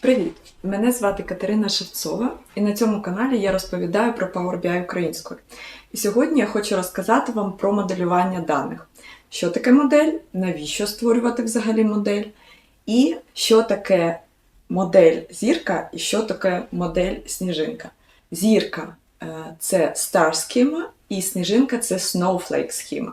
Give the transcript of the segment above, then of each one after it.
Привіт! Мене звати Катерина Шевцова, і на цьому каналі я розповідаю про Power BI українською. І сьогодні я хочу розказати вам про моделювання даних. Що таке модель, навіщо створювати взагалі модель, і що таке модель зірка, і що таке модель сніжинка. Зірка е, це star схема, і сніжинка це snowflake схема.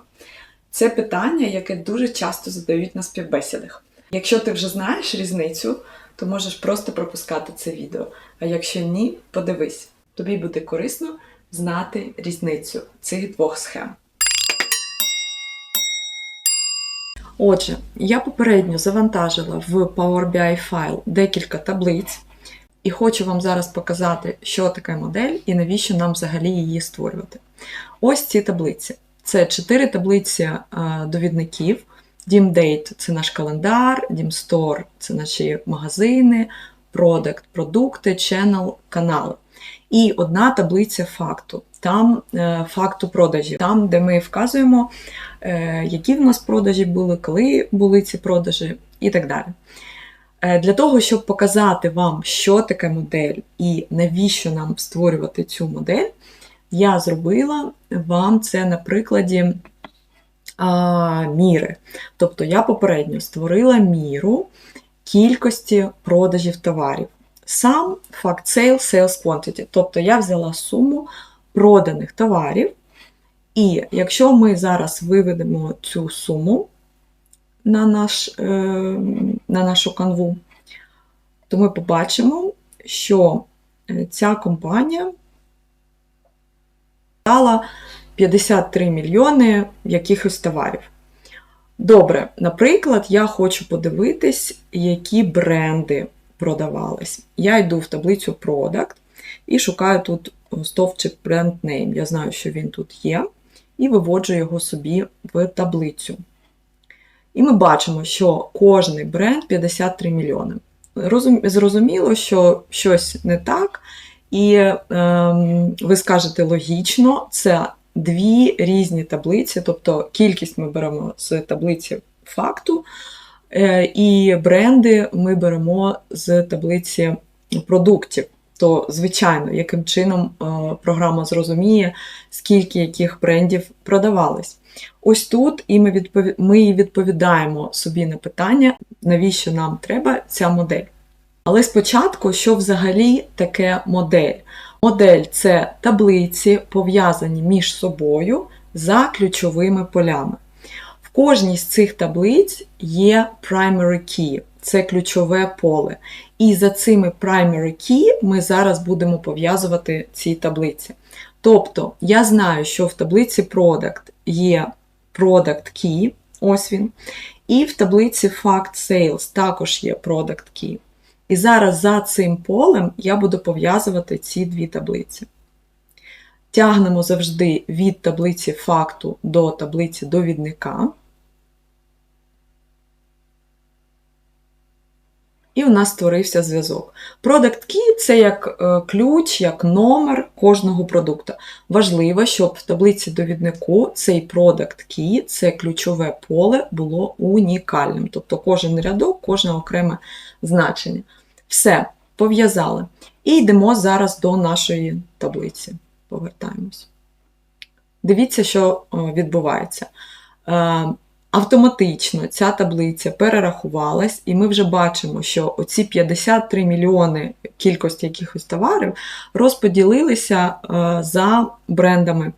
Це питання, яке дуже часто задають на співбесідах. Якщо ти вже знаєш різницю, то можеш просто пропускати це відео. А якщо ні, подивись, тобі буде корисно знати різницю цих двох схем. Отже, я попередньо завантажила в Power BI файл декілька таблиць, і хочу вам зараз показати, що таке модель і навіщо нам взагалі її створювати. Ось ці таблиці. Це чотири таблиці довідників. Дім Date – це наш календар, Дім Store – це наші магазини, Product – продукти, Channel – канали. І одна таблиця факту. Там е, факту продажів, там, де ми вказуємо, е, які в нас продажі були, коли були ці продажі і так далі. Е, Для того, щоб показати вам, що таке модель і навіщо нам створювати цю модель, я зробила вам це на прикладі а, міри. Тобто я попередньо створила міру кількості продажів товарів. Сам факт sale, sales quantity. Тобто я взяла суму проданих товарів. І якщо ми зараз виведемо цю суму на, наш, е, на нашу канву, то ми побачимо, що е, ця компанія дала 53 мільйони якихось товарів. Добре, наприклад, я хочу подивитись, які бренди продавались. Я йду в таблицю Product і шукаю тут стовпчик Brand Name. Я знаю, що він тут є, і виводжу його собі в таблицю. І ми бачимо, що кожний бренд 53 мільйони. Зрозуміло, що щось не так, і ем, ви скажете логічно, це дві різні таблиці, тобто кількість ми беремо з таблиці факту, е, і бренди ми беремо з таблиці продуктів. То, звичайно, яким чином е, програма зрозуміє, скільки яких брендів продавались. Ось тут і ми, ми відповідаємо собі на питання, навіщо нам треба ця модель. Але спочатку, що взагалі таке модель? Модель це таблиці, пов'язані між собою за ключовими полями. В кожній з цих таблиць є primary key, це ключове поле. І за цими primary key ми зараз будемо пов'язувати ці таблиці. Тобто, я знаю, що в таблиці product є product key, ось він, і в таблиці fact sales також є product key. І зараз за цим полем я буду пов'язувати ці дві таблиці. Тягнемо завжди від таблиці факту до таблиці довідника. І у нас створився зв'язок. Product Key це як е, ключ, як номер кожного продукту. Важливо, щоб в таблиці довіднику цей Product Key, це ключове поле, було унікальним. Тобто кожен рядок, кожне окреме значення. Все, пов'язали. І йдемо зараз до нашої таблиці. Повертаємось. Дивіться, що е, відбувається. Е, Автоматично ця таблиця перерахувалась, і ми вже бачимо, що оці 53 мільйони кількості якихось товарів розподілилися е, за брендами.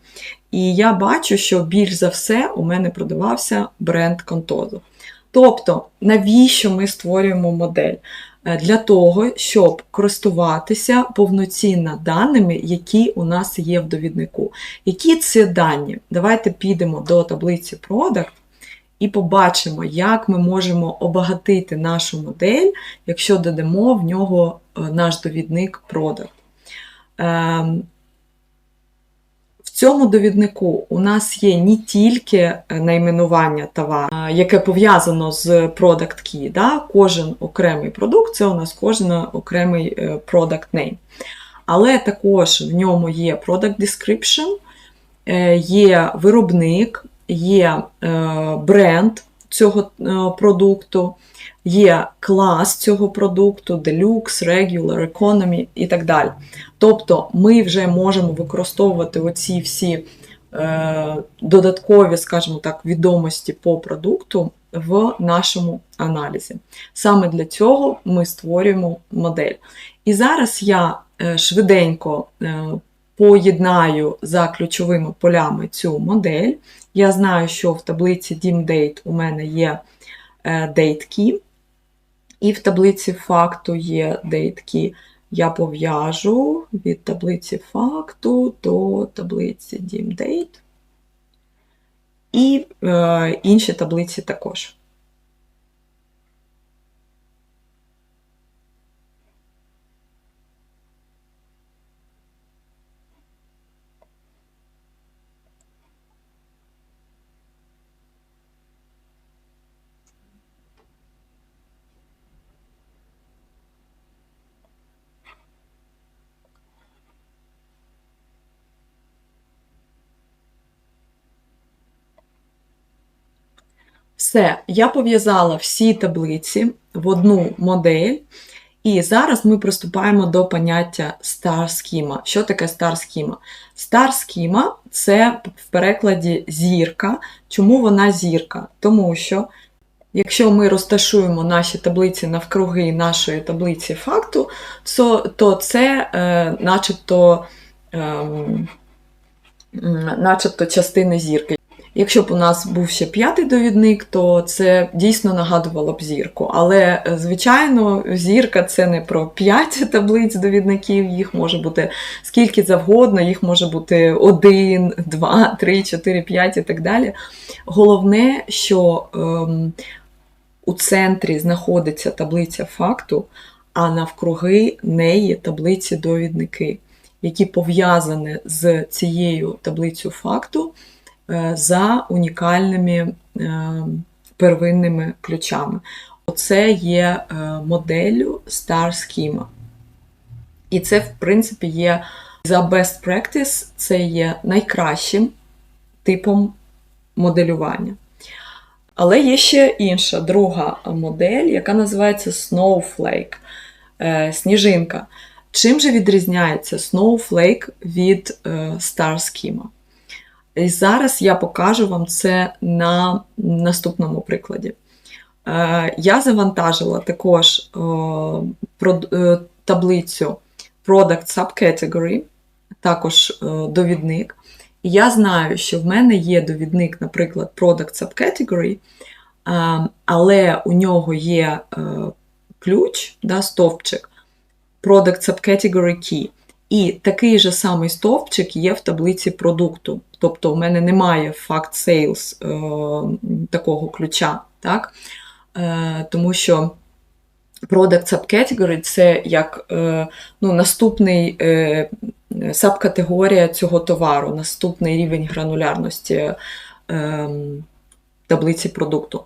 І я бачу, що більш за все у мене продавався бренд Contoso. Тобто, навіщо ми створюємо модель? Е, Для того, щоб користуватися повноцінно даними, які у нас є в довіднику. Які це дані? Давайте підемо до таблиці Product і побачимо, як ми можемо обагатити нашу модель, якщо додамо в нього е, наш довідник Product. Цьому довіднику у нас є не тільки е, найменування товару, яке пов'язано з Product Key. Да? Кожен окремий продукт це у нас кожен окремий е, Product Name. Але також в ньому є Product Description, е, є виробник, є бренд, цього е, продукту, є клас цього продукту, Deluxe, Regular, Economy і так далі. Тобто ми вже можемо використовувати оці всі е, додаткові, скажімо так, відомості по продукту в нашому аналізі. Саме для цього ми створюємо модель. І зараз я е, швиденько е, поєднаю за ключовими полями цю модель. Я знаю, що в таблиці DIMDate у мене є е, date key, і в таблиці факту є date key. Я пов'яжу від таблиці факту до таблиці DIMDate. І е, інші таблиці також. Все, я пов'язала всі таблиці в одну модель, і зараз ми приступаємо до поняття Star Schema. Що таке Star Schema? Star Schema – це в перекладі зірка. Чому вона зірка? Тому що, якщо ми розташуємо наші таблиці навкруги нашої таблиці факту, то це е, начебто, е, начебто частини зірки. Якщо б у нас був ще п'ятий довідник, то це дійсно нагадувало б зірку. Але, е, звичайно, зірка це не про п'ять таблиць довідників, їх може бути скільки завгодно, їх може бути один, два, три, чотири, п'ять і так далі. Головне, що ем, у центрі знаходиться таблиця факту, а навкруги неї таблиці довідники, які пов'язані з цією таблицею факту. Е, за унікальними е, первинними ключами. Оце є е, моделлю Star Schema. І це, в принципі, є за best practice, це є найкращим типом моделювання. Але є ще інша друга модель, яка називається Snowflake сніжинка. Чим же відрізняється Snowflake від Star Schema? І зараз я покажу вам це на наступному прикладі. Е, я завантажила також е, е, таблицю Product Subcategory, також довідник. І я знаю, що в мене є довідник, наприклад, Product Subcategory, але у нього є ключ, да, стовпчик, Product Subcategory Key. І такий же самий стовпчик є в таблиці продукту. Тобто, у мене немає факт е, такого ключа, так? Е, тому що Product Subcategory це як е, ну, наступний е, сабкатегорія цього товару, наступний рівень гранулярності е, таблиці продукту.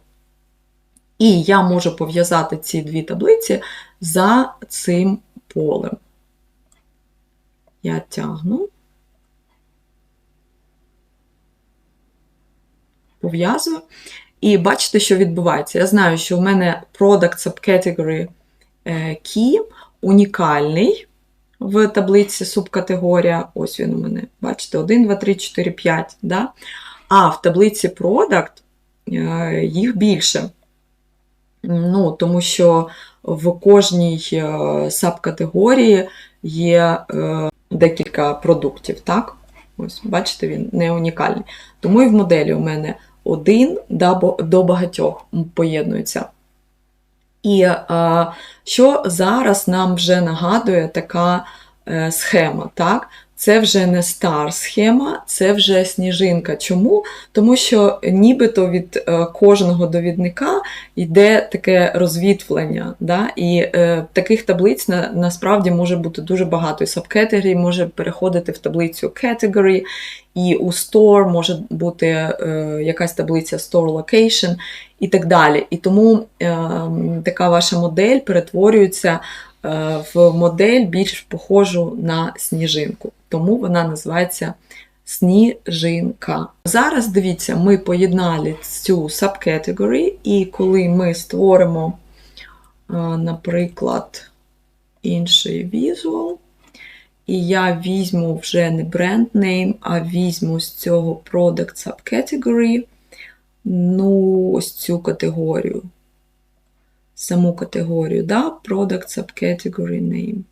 І я можу пов'язати ці дві таблиці за цим полем я тягну, пов'язую. І бачите, що відбувається. Я знаю, що в мене Product Subcategory е, Key унікальний в таблиці субкатегорія. Ось він у мене, бачите, 1, 2, 3, 4, 5. Да? А в таблиці Product е, їх більше. Ну, Тому що в кожній е, сабкатегорії є декілька продуктів. так? Ось, Бачите, він не унікальний. Тому і в моделі у мене один до багатьох поєднується. І а, що зараз нам вже нагадує така е, схема? так? Це вже не стар схема, це вже сніжинка. Чому? Тому що нібито від е, кожного довідника йде таке розвітвлення. Да? І е, таких таблиць на, насправді може бути дуже багато. І subcategory може переходити в таблицю category, і у store може бути е, якась таблиця store location і так далі. І тому е, така ваша модель перетворюється. Е, в модель більш похожу на сніжинку. Тому вона називається сніжинка. Зараз дивіться, ми поєднали цю subcategory, і коли ми створимо, е, наприклад, інший visual, і я візьму вже не бренд name, а візьму з цього product subcategory, ну, ось цю категорію. Саму категорію, да? Product subcategory name.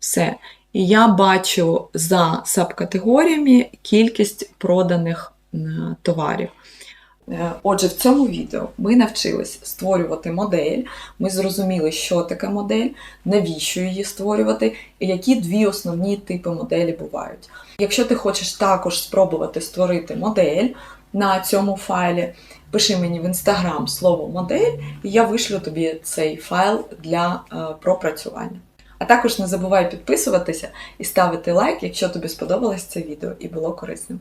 Все. І я бачу за сабкатегоріями кількість проданих е, товарів. Е, Отже, в цьому відео ми навчились створювати модель. Ми зрозуміли, що таке модель, навіщо її створювати, і які дві основні типи моделі бувають. Якщо ти хочеш також спробувати створити модель на цьому файлі, пиши мені в інстаграм слово модель, і я вишлю тобі цей файл для е, пропрацювання. А також не забувай підписуватися і ставити лайк, якщо тобі сподобалось це відео і було корисним.